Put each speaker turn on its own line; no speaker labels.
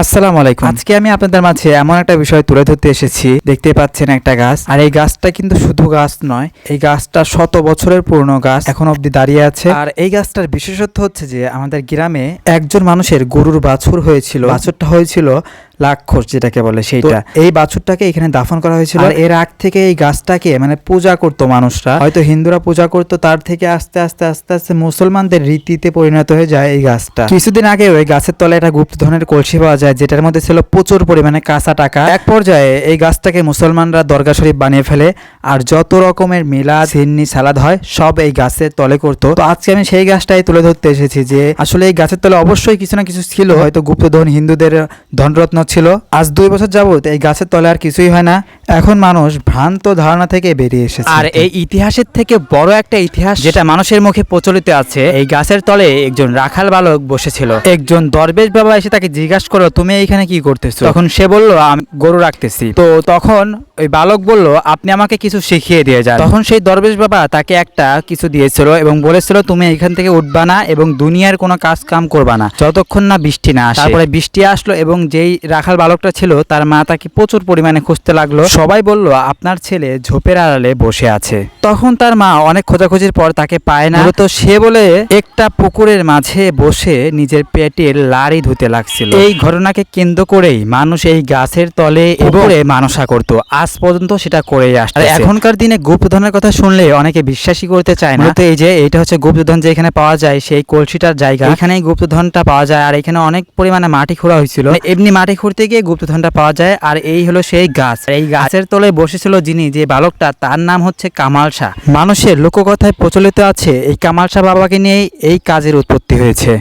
আসসালামু আলাইকুম। আজকে আমি আপনাদের মাঝে এমন একটা বিষয় তুলে ধরতে এসেছি। দেখতে পাচ্ছেন একটা গাছ। আর এই গাছটা কিন্তু শুধু গাছ নয়, এই গাছটা শত বছরের পুরনো গাছ এখন অবধি দাঁড়িয়ে আছে। আর এই গাছটার বিশেষত্ব হচ্ছে যে আমাদের গ্রামে একজন মানুষের গরুর বাছুর হয়েছিল। বাছুরটা হয়েছিল লাক্ষর যেটাকে বলে সেইটা। এই বাছুরটাকে এখানে দাফন করা হয়েছিল। আর এর আগ থেকে এই গাছটাকে মানে পূজা করতো মানুষরা। হয়তো হিন্দুরা পূজা করতো তার থেকে আস্তে আস্তে আস্তে আস্তে মুসলমানদের রীতিতে পরিণত হয়ে যায় এই গাছটা। কিছুদিন আগে ওই গাছের তলায় একটা গুপ্ত ধরনের কলসি পাওয়া যায় যেটার মধ্যে ছিল প্রচুর পরিমাণে কাঁচা টাকা। এক পর্যায়ে এই গাছটাকে মুসলমানরা দরগা শরীফ বানিয়ে ফেলে আর যত রকমের মিলাদ সিন্নি সালাদ হয় সব এই গাছের তলে করতো। তো আজকে আমি সেই গাছটাই তুলে ধরতে এসেছি যে আসলে এই গাছের তলে অবশ্যই কিছু না কিছু ছিল। হয়তো গুপ্তধন হিন্দুদের ধনরত্ন ছিল আজ দুই বছর যাবত এই গাছের তলে আর কিছুই হয় না। এখন মানুষ ভ্রান্ত ধারণা থেকে বেরিয়ে এসেছে।
আর এই ইতিহাসের থেকে বড় একটা ইতিহাস যেটা মানুষের মুখে প্রচলিত আছে এই গাছের তলে একজন রাখাল বালক বসেছিল। একজন দরবেশ বাবা এসে তাকে জিজ্ঞাসা করল তুমি এইখানে কি করতেছো? তখন সে বলল আমি গরু রাখতেছি। তো তখন ওই বালক বলল আপনি আমাকে কিছু শিখিয়ে দিয়ে যান। তখন সেই দরবেশ বাবা তাকে একটা কিছু দিয়েছিল এবং বলেছিল তুমি এখান থেকে উঠবা না এবং দুনিয়ার কোনো কাজ কাম করবা না যতক্ষণ না বৃষ্টি না আসে। তারপরে বৃষ্টি আসলো এবং যেই রাখাল বালকটা ছিল তার মা তাকে প্রচুর পরিমাণে খুঁজতে লাগল। সবাই বলল আপনার ছেলে ঝোপের আড়ালে বসে আছে। তখন তার মা অনেক খোঁজাখুঁজির পর তাকে পায় না। তো সে বলে একটা পুকুরের মাঝে বসে নিজের পেটের লাড়ি ধুতে লাগছিল। এই ঘটনাকে কেন্দ্র করেই মানুষ এই গাছের তলে উপরে মানসা করত। আজ পর্যন্ত সেটা করে আসছে। আর এখনকার দিনে গুপ্তধনের কথা শুনলে অনেকে বিশ্বাসই করতে চায় না। তো এই যে এটা হচ্ছে গুপ্তধন যে এখানে পাওয়া যায় সেই কলসিটার জায়গা। এখানেই গুপ্তধনটা পাওয়া যায়। আর এখানে অনেক পরিমাণে মাটি খোঁড়া হয়েছিল। এমনি মাটি খুঁড়তে গিয়ে গুপ্তধনটা পাওয়া যায়, আর এই হলো সেই গাছ। এই গাছের তলে বসেছিল যিনি, যে বালকটা, তার নাম হচ্ছে কামাল শাহ। মানুষের লোককথায় প্রচলিত আছে, এই কামাল শাহ বাবাকে নিয়েই এই কাজের উৎপত্তি হয়েছে।